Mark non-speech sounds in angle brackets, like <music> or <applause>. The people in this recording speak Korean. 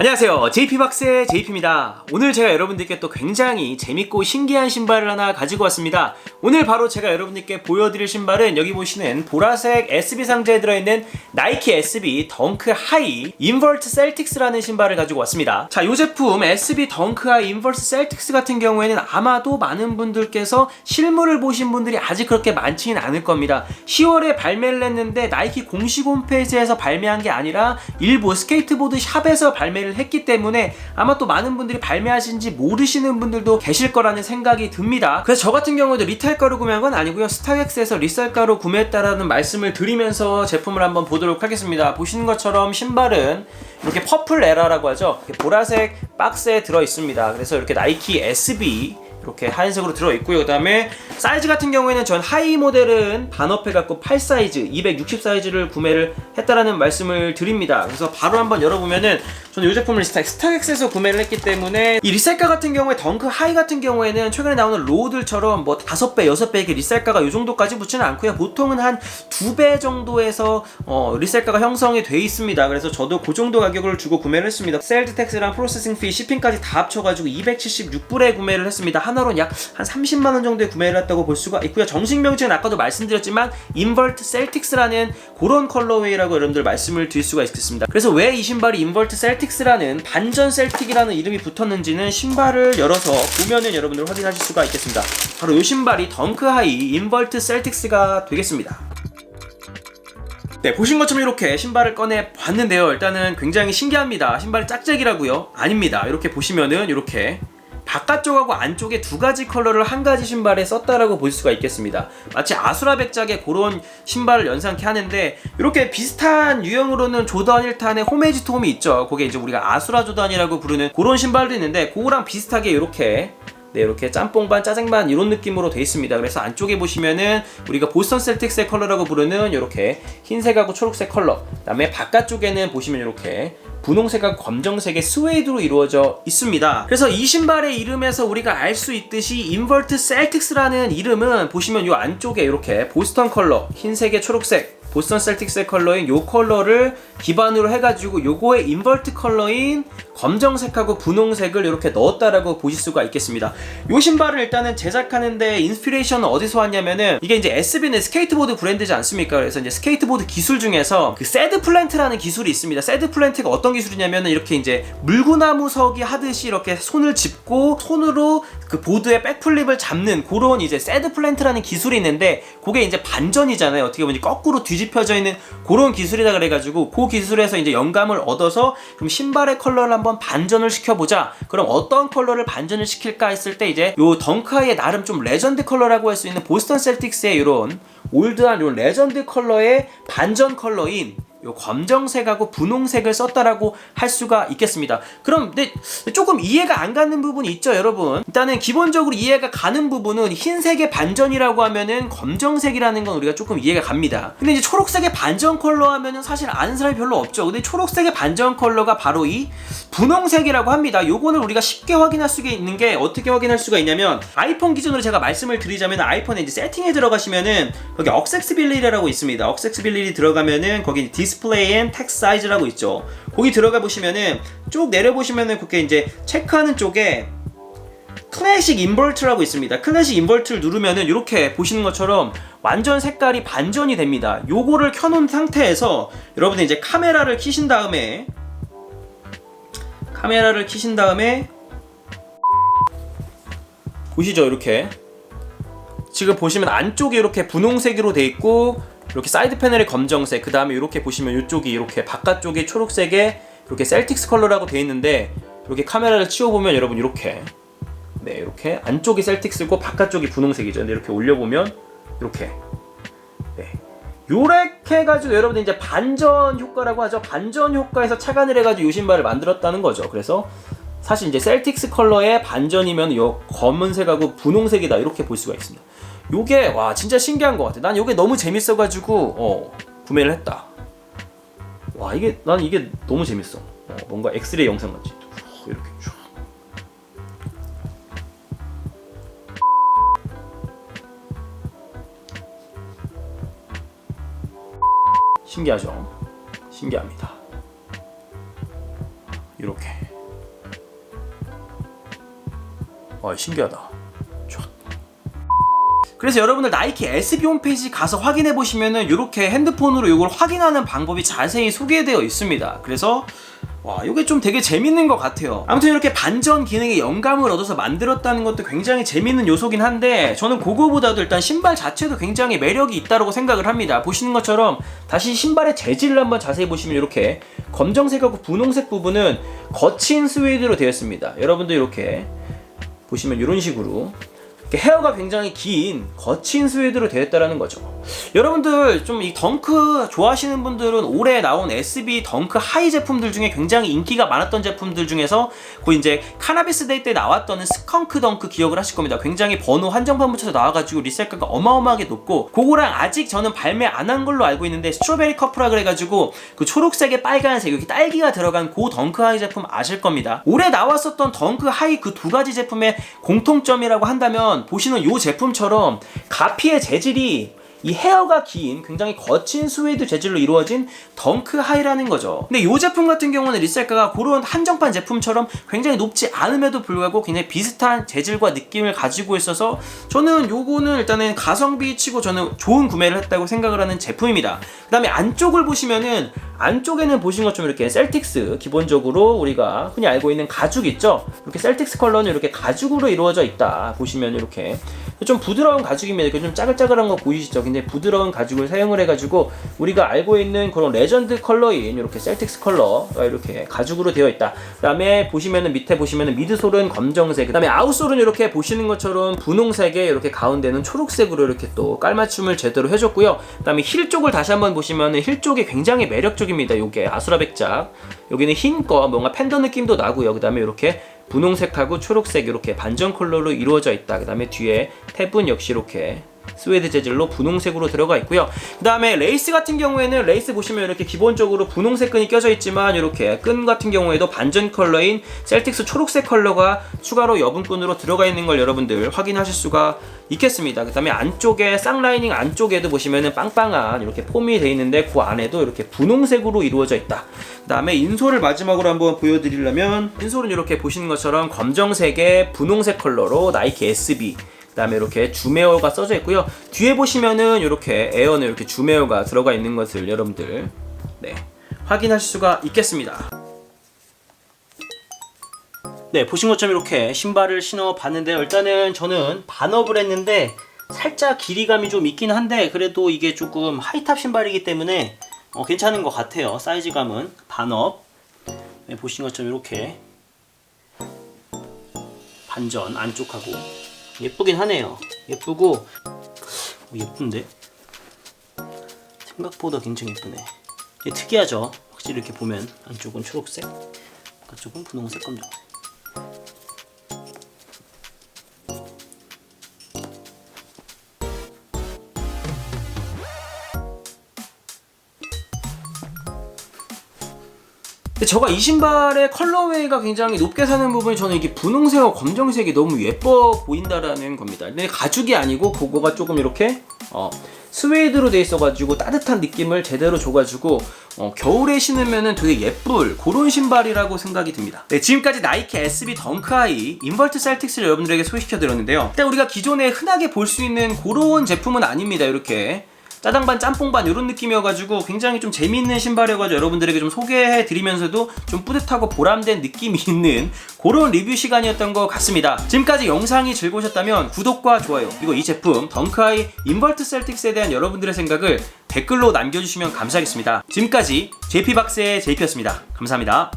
안녕하세요. JP박스의 JP입니다. 오늘 제가 여러분들께 또 굉장히 재밌고 신기한 신발을 하나 가지고 왔습니다. 오늘 바로 제가 여러분들께 보여드릴 신발은 여기 보시는 보라색 SB 상자에 들어있는 나이키 SB 덩크 하이 인버트 셀틱스라는 신발을 가지고 왔습니다. 자, 이 제품 SB 덩크 하이 인버트 셀틱스 같은 경우에는 아마도 많은 분들께서 실물을 보신 분들이 아직 그렇게 많지는 않을 겁니다. 10월에 발매를 했는데 나이키 공식 홈페이지에서 발매한 게 아니라 일부 스케이트보드 샵에서 발매를 했기 때문에 아마 또 많은 분들이 발매하신지 모르시는 분들도 계실 거라는 생각이 듭니다. 그래서 저 같은 경우도 리테일가로 구매한 건 아니고요. 스타렉스에서 리셀가로 구매했다라는 말씀을 드리면서 제품을 한번 보도록 하겠습니다. 보시는 것처럼 신발은 이렇게 퍼플 에라라고 하죠. 보라색 박스에 들어 있습니다. 그래서 이렇게 나이키 SB 이렇게 하얀색으로 들어있고요. 그 다음에 사이즈 같은 경우에는 전 하이 모델은 반업해갖고 8 사이즈, 260 사이즈를 구매를 했다라는 말씀을 드립니다. 그래서 바로 한번 열어보면은 저는 이 제품을 스타, 스타렉스에서 구매를 했기 때문에 이 리셀가 같은 경우에 덩크 하이 같은 경우에는 최근에 나오는 로우들처럼 뭐 5배, 6배 이렇게 리셀가가 이 정도까지 붙지는 않고요. 보통은 한 2배 정도에서 어, 리셀가가 형성이 돼 있습니다. 그래서 저도 그 정도 가격을 주고 구매를 했습니다. 셀드 텍스랑 프로세싱 피, 시핑까지 다 합쳐가지고 276불에 구매를 했습니다. 하나로는 약한 30만 원 정도에 구매를 했다고 볼 수가 있고요. 정식 명칭은 아까도 말씀드렸지만 인버트 셀틱스라는 그런 컬러웨이라고 여러분들 말씀을 드릴 수가 있겠습니다. 그래서 왜 이 신발이 인버트 셀틱스라는 반전 셀틱이라는 이름이 붙었는지는 신발을 열어서 보면은 여러분들 확인하실 수가 있겠습니다. 바로 이 신발이 덩크 하이 인버트 셀틱스가 되겠습니다. 네, 보신 것처럼 이렇게 신발을 꺼내 봤는데요. 일단은 굉장히 신기합니다. 신발이 짝짝이라고요? 아닙니다. 이렇게 보시면은 이렇게 바깥쪽하고 안쪽에 두 가지 컬러를 한 가지 신발에 썼다라고 볼 수가 있겠습니다. 마치 아수라 백작의 그런 신발을 연상케 하는데 이렇게 비슷한 유형으로는 조던 1탄의 홈에이지 톰이 있죠. 그게 이제 우리가 아수라 조던이라고 부르는 그런 신발도 있는데 그거랑 비슷하게 이렇게 네, 이렇게 짬뽕 반 짜장 반 이런 느낌으로 되어 있습니다. 그래서 안쪽에 보시면은 우리가 보스턴 셀틱스의 컬러라고 부르는 이렇게 흰색하고 초록색 컬러. 그다음에 바깥쪽에는 보시면 이렇게 분홍색하고 검정색의 스웨이드로 이루어져 있습니다. 그래서 이 신발의 이름에서 우리가 알 수 있듯이 인버트 셀틱스라는 이름은 보시면 이 안쪽에 이렇게 보스턴 컬러, 흰색에 초록색, 보스턴 셀틱스의 컬러인 요 컬러를 기반으로 해가지고 요거의 인버트 컬러인 검정색하고 분홍색을 이렇게 넣었다라고 보실 수가 있겠습니다. 요 신발을 일단은 제작하는데 인스피레이션은 어디서 왔냐면은 이게 이제 SB는 스케이트보드 브랜드지 않습니까? 그래서 이제 스케이트보드 기술 중에서 그 새드 플랜트라는 기술이 있습니다. 새드 플랜트가 어떤 기술이냐면은 이렇게 이제 물구나무 서기 하듯이 이렇게 손을 짚고 손으로 그 보드의 백플립을 잡는 그런 이제 새드 플랜트라는 기술이 있는데 그게 이제 반전이잖아요. 어떻게 보면 거꾸로 뒤 집혀져 있는 그런 기술이다 그래가지고 그 기술에서 이제 영감을 얻어서 그럼 신발의 컬러를 한번 반전을 시켜보자. 그럼 어떤 컬러를 반전을 시킬까 했을 때 이제 요 덩크하이의 나름 좀 레전드 컬러라고 할 수 있는 보스턴 셀틱스의 이런 올드한 요 레전드 컬러의 반전 컬러인 요 검정색하고 분홍색을 썼다라고 할 수가 있겠습니다. 그럼 근데 조금 이해가 안 가는 부분이 있죠, 여러분. 일단은 기본적으로 이해가 가는 부분은 흰색의 반전이라고 하면은 검정색이라는 건 우리가 조금 이해가 갑니다. 근데 이제 초록색의 반전 컬러 하면은 사실 아는 사람이 별로 없죠. 근데 초록색의 반전 컬러가 바로 이 분홍색이라고 합니다. 요거는 우리가 쉽게 확인할 수가 있는 게 어떻게 확인할 수가 있냐면 아이폰 기준으로 제가 말씀을 드리자면 아이폰에 이제 세팅에 들어가시면은 거기 억섹스빌리티라고 있습니다. 억섹스빌리티 들어가면은 거기 디스 플레이 앤 텍스 사이즈라고 있죠. 거기 들어가 보시면은 쭉 내려 보시면은 그게 이제 체크하는 쪽에 클래식 인버트라고 있습니다. 클래식 인버트를 누르면은 이렇게 보시는 것처럼 완전 색깔이 반전이 됩니다. 요거를 켜놓은 상태에서 여러분들 이제 카메라를 키신 다음에 카메라를 키신 다음에 보시죠 이렇게 지금 보시면 안쪽이 이렇게 분홍색으로 돼 있고 이렇게 사이드 패널이 검정색 그 다음에 이렇게 보시면 이쪽이 이렇게 바깥쪽이 초록색에 이렇게 셀틱스 컬러라고 돼 있는데 이렇게 카메라를 치워보면 여러분 이렇게. 네 이렇게 안쪽이 셀틱스고 바깥쪽이 분홍색이죠. 근데 이렇게 올려보면 이렇게. 네. 요렇게 해가지고 여러분들 이제 반전 효과라고 하죠. 반전 효과에서 착안을 해가지고 요 신발을 만들었다는 거죠. 그래서 사실 이제 셀틱스 컬러의 반전이면 요 검은색하고 분홍색이다. 이렇게 볼 수가 있습니다 요게 와 진짜 신기한 것 같아 난 요게 너무 재밌어가지고 어 구매를 했다 와 이게 난 이게 너무 재밌어 어, 뭔가 엑스레이 영상 같지 이렇게 쭉 신기하죠? 신기합니다. 이렇게 와 신기하다 쫙. 그래서 여러분들 나이키 SB 홈페이지 가서 확인해 보시면은 이렇게 핸드폰으로 이걸 확인하는 방법이 자세히 소개되어 있습니다. 그래서 와, 이게 좀 되게 재밌는 것 같아요. 아무튼 이렇게 반전 기능에 영감을 얻어서 만들었다는 것도 굉장히 재밌는 요소긴 한데, 저는 그거보다도 일단 신발 자체도 굉장히 매력이 있다고 생각을 합니다. 보시는 것처럼 다시 신발의 재질을 한번 자세히 보시면 이렇게 검정색하고 분홍색 부분은 거친 스웨이드로 되어 있습니다. 여러분도 이렇게 보시면 이런 식으로 헤어가 굉장히 긴 거친 스웨드로 되어 있다는 거죠. 여러분들 좀 이 덩크 좋아하시는 분들은 올해 나온 SB 덩크 하이 제품들 중에 굉장히 인기가 많았던 제품들 중에서 그 이제 카나비스 데이 때 나왔던 스컹크 덩크 기억을 하실 겁니다. 굉장히 번호 한정판 붙여서 나와가지고 리셀가가 어마어마하게 높고 그거랑 아직 저는 발매 안 한 걸로 알고 있는데 스트로베리 커프라 그래가지고 그 초록색에 빨간색 여기 딸기가 들어간 그 덩크 하이 제품 아실 겁니다. 올해 나왔었던 덩크 하이 그 두 가지 제품의 공통점이라고 한다면 보시는 이 제품처럼 가피의 재질이 이 헤어가 긴 굉장히 거친 스웨이드 재질로 이루어진 덩크 하이라는 거죠. 근데 이 제품 같은 경우는 리셀가가 그런 한정판 제품처럼 굉장히 높지 않음에도 불구하고 굉장히 비슷한 재질과 느낌을 가지고 있어서 저는 요거는 일단은 가성비 치고 저는 좋은 구매를 했다고 생각을 하는 제품입니다. 그 다음에 안쪽을 보시면은 안쪽에는 보신 것처럼 이렇게 셀틱스 기본적으로 우리가 흔히 알고 있는 가죽 있죠? 이렇게 셀틱스 컬러는 이렇게 가죽으로 이루어져 있다. 보시면 이렇게 좀 부드러운 가죽입니다. 좀 짜글짜글한 거 보이시죠? 굉장히 부드러운 가죽을 사용을 해가지고 우리가 알고 있는 그런 레전드 컬러인 이렇게 셀틱스 컬러가 이렇게 가죽으로 되어 있다. 그다음에 보시면은 밑에 보시면은 미드솔은 검정색, 그다음에 아웃솔은 이렇게 보시는 것처럼 분홍색에 이렇게 가운데는 초록색으로 이렇게 또 깔맞춤을 제대로 해줬고요. 그다음에 힐 쪽을 다시 한번 보시면은 힐 쪽이 굉장히 매력적입니다. 요게 아수라 백작. 여기는 흰 거 뭔가 팬더 느낌도 나고요. 그다음에 이렇게 분홍색하고 초록색 이렇게 반전 컬러로 이루어져 있다. 그 다음에 뒤에 탭은 역시 이렇게 스웨드 재질로 분홍색으로 들어가 있고요. 그 다음에 레이스 같은 경우에는 레이스 보시면 이렇게 기본적으로 분홍색 끈이 껴져 있지만 이렇게 끈 같은 경우에도 반전 컬러인 셀틱스 초록색 컬러가 추가로 여분끈으로 들어가 있는 걸 여러분들 확인하실 수가 있겠습니다. 그 다음에 안쪽에 쌍라이닝 안쪽에도 보시면은 빵빵한 이렇게 폼이 되어 있는데 그 안에도 이렇게 분홍색으로 이루어져 있다. 그 다음에 인솔을 마지막으로 한번 보여드리려면 인솔은 이렇게 보시는 것처럼 검정색의 분홍색 컬러로 나이키 SB 그다음에 이렇게 주메어가 써져 있고요. 뒤에 보시면은 이렇게 에어는 이렇게 주메어가 들어가 있는 것을 여러분들 네 확인하실 수가 있겠습니다. 네 보신 것처럼 이렇게 신발을 신어 봤는데요. 일단은 저는 반업을 했는데 살짝 길이감이 좀 있긴 한데 그래도 이게 조금 하이탑 신발이기 때문에 어, 괜찮은 것 같아요. 사이즈감은 반업. 네, 보신 것처럼 이렇게 반전 안쪽하고 예쁘긴 하네요. 예쁘고 어, 예쁜데 생각보다 굉장히 예쁘네. 특이하죠. 확실히 이렇게 보면 안쪽은 초록색, 바깥쪽은 분홍색, 검정색. 근데 제가 이 신발의 컬러웨이가 굉장히 높게 사는 부분이 저는 이게 분홍색과 검정색이 너무 예뻐 보인다라는 겁니다. 근데 가죽이 아니고 그거가 조금 이렇게 어, 스웨이드로 돼 있어가지고 따뜻한 느낌을 제대로 줘가지고 어, 겨울에 신으면은 되게 예쁠 그런 신발이라고 생각이 듭니다. 네, 지금까지 나이키 SB 덩크하이 인버트 셀틱스를 여러분들에게 소개시켜드렸는데요. 일단 우리가 기존에 흔하게 볼 수 있는 그런 제품은 아닙니다. 이렇게 짜장반 짬뽕반 이런 느낌이어가지고 굉장히 좀 재미있는 신발이어가지고 여러분들에게 좀 소개해드리면서도 좀 뿌듯하고 보람된 느낌이 <laughs> 있는 그런 리뷰 시간이었던 것 같습니다. 지금까지 영상이 즐거우셨다면 구독과 좋아요 그리고 이 제품 덩크아이 인버트 셀틱스에 대한 여러분들의 생각을 댓글로 남겨주시면 감사하겠습니다. 지금까지 JP박스의 JP였습니다. 감사합니다.